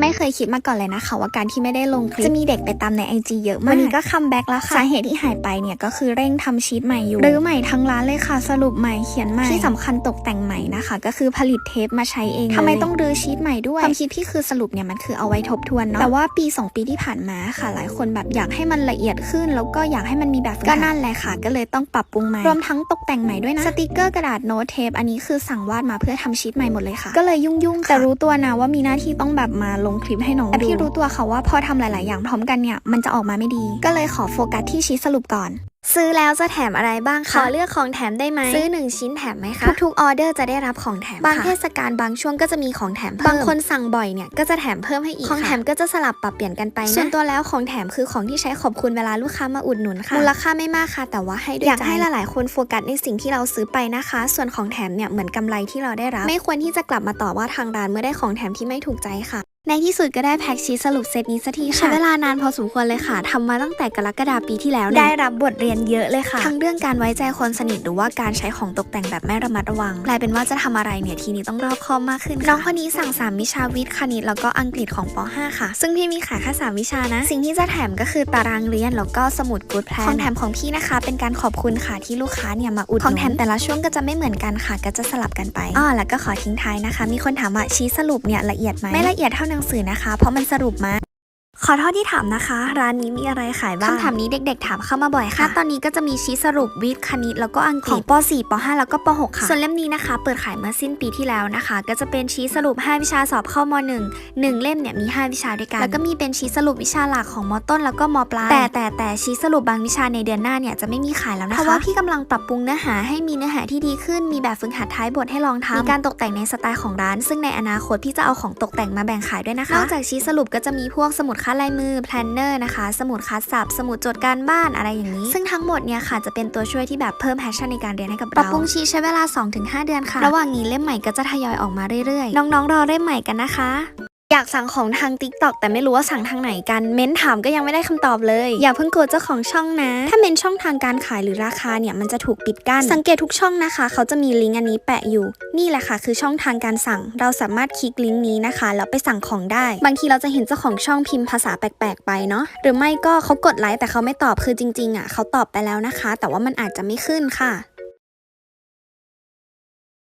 ไม่เคยคิดมาก่อนเลยนะคะว่าการที่ไม่ได้ลงคลิปจะมีเด็กไปตามใน IG เยอะมากวันนี้ก็คัมแบ็กแล้วค่ะ สาเหตุที่หายไปเนี่ยก็คือเร่งทำชีตใหม่อยู่รื้อใหม่ทั้งร้านเลยค่ะ สรุปใหม่เขียนใหม่ที่สำคัญตกแต่งใหม่นะคะ ก็คือผลิตเทปมาใช้เองทำไมต้องรื้อชีตใหม่ด้วยความคิดพี่คือสรุปเนี่ยมันคือเอาไว้ทบทวนเนาะแต่ว่าปี 2 ปีที่ผ่านมาค่ะ หลายคนแบบอยากให้มันละเอียดขึ้น แล้วก็อยากให้มันมีแบบฝึกหัดก็นั่นแหละค่ะ ก็เลยต้องปรับปรุงใหม่รวมทั้งตกแต่งใหม่ด้วยนะสติกเกอร์กระดาษโน้ตเทปอันนี้คือสั่งวาดมาเพื่อทำชีตใหม่หมดเลยค่ะ ก็เลยยุ่งๆค่ะแต่รู้ตัวนะว่ามีหน้าที่ต้องแบบมาลงคลิปให้น้องดูแต่พี่รู้ตัวค่ะว่าพอทำหลาย ๆ อย่างพร้อมกันเนี่ยมันจะออกมาไม่ดี ก็เลยขอโฟกัสที่ชีตสรุปก่อนซื้อแล้วจะแถมอะไรบ้างคะ ขอเลือกของแถมได้ไหม ซื้อ 1 ชิ้นแถมไหมคะ ทุกๆออเดอร์จะได้รับของแถม บางเทศกาลบางช่วงก็จะมีของแถมเพิ่ม บางคนสั่งบ่อยเนี่ย ก็จะแถมเพิ่มให้อีก ของแถมก็จะสลับปรับเปลี่ยนกันไปนะ ส่วนตัวแล้วของแถมคือของที่ใช้ขอบคุณเวลาลูกค้ามาอุดหนุนค่ะ มูลค่าไม่มากค่ะ แต่ว่าให้ด้วยใจ อยากให้หลาย ๆ คนโฟกัสในสิ่งที่เราซื้อไปนะคะ ส่วนของแถมเนี่ยเหมือนกำไรที่เราได้รับ ไม่ควรที่จะกลับมาต่อว่าทางร้านเมื่อได้ของแถมที่ไม่ถูกใจค่ะ ในที่สุดก็ได้แพ็กชีสสรุปเซตนี้สักทีค่ะใช้เวลานานพอสมควรเลยค่ะทำมาตั้งแต่กรกฎาปีที่แล้วเนี่ยได้รับบทเรียนเยอะเลยค่ะ ทั้งเรื่องการไว้ใจคนสนิทหรือว่าการใช้ของตกแต่งแบบไม่ระมัดระวังกลายเป็นว่าจะทำอะไรเนี่ยทีนี้ต้องรอบคอบมากขึ้นค่ะน้องคนนี้สั่ง 3 วิชาวิทย์คณิตแล้วก็อังกฤษของป .5 ค่ะ ซึ่งพี่มีขายแค่3วิชานะ สิ่งที่จะแถมก็คือตารางเรียนแล้วก็สมุดกูดแพลนของแถมของพี่นะคะ เป็นการขอบคุณค่ะที่ลูกค้าเนี่ยมาอุดหนุนของแถมแต่ละช่วงก็จะไม่เหมือนกันค่ะ ก็จะสลับกันไปอ้อแล้วก็ขอทิ้งท้ายนะคะ มีคนถามว่าชี้สรุปเนี่ยละเอียดไหมไม่ละเอียดเท่าหนังสือนะคะ เพราะมันสรุปมา ขอโทษที่ถามนะคะ ร้านนี้มีอะไรขายบ้างคำถามนี้เด็ก ๆ ถามเข้ามาบ่อยค่ะ ตอนนี้ก็จะมีชี้สรุปวิทย์คณิต แล้วก็อังกฤษของป .4 ป .5 แล้วก็ป .6 ค่ะส่วนเล่มนี้นะคะ เปิดขายเมื่อสิ้นปีที่แล้วนะคะ ก็จะเป็นชี้สรุป 5 วิชาสอบเข้าม .1 1 เล่มเนี่ยมี 5 วิชาด้วยกัน แล้วก็มีเป็นชี้สรุปวิชาหลักของม ต้นแล้วก็ม ปลายแต่แต่แต่ชี้สรุปบางวิชาในเดือนหน้าเนี่ยจะไม่มีขายแล้วนะคะเพราะว่าพี่กำลังปรับปรุงเนื้อหาให้มีเนื้อหาที่ดีขึ้นมีแบบฝึกหัดท้ายบทให้ลองทำมีการตกแต่งในสไตล์ของร้าน ซึ่งในอนาคตพี่จะเอาของตกแต่งมาแบ่งขายด้วยนะคะนอกจากชี้สรุปก็จะมีพวกสมุดคัดลายมือแพลนเนอร์นะคะ สมุดคัดศัพท์สมุดจดการบ้านอะไรอย่างนี้ ซึ่งทั้งหมดเนี่ยค่ะจะเป็นตัวช่วยที่แบบเพิ่มแพชชั่นในการเรียนให้กับเราปรับปรุงชี้ใช้เวลา 2-5 เดือนค่ะ ระหว่างนี้เล่มใหม่ก็จะทยอยออกมาเรื่อยๆ น้องๆรอเล่มใหม่กันนะคะ อยากสั่งของทาง t ิ k t o k แต่ไม่รู้ว่าสั่งทางไหนกัน เม้นถามก็ยังไม่ได้คำตอบเลย อย่าเพิ่งโกรธเจ้าของช่องนะ ถ้าเม้นช่องทางการขายหรือราคาเนี่ยมันจะถูกปิดกั้น สังเกตทุกช่องนะคะ เขาจะมีลิงก์อันนี้แปะอยู่ นี่แหละค่ะ คือช่องทางการสั่ง เราสามารถคลิกลิงก์นี้นะคะแล้วไปสั่งของได้ บางทีเราจะเห็นเจ้าของช่องพิมพ์ภาษาแปลกๆ ไปเนาะ หรือไม่ก็เขากดไลค์แต่เขาไม่ตอบ คือจริงๆอะเขาตอบไปแล้วนะคะ แต่ว่ามันอาจจะไม่ขึ้นค่ะ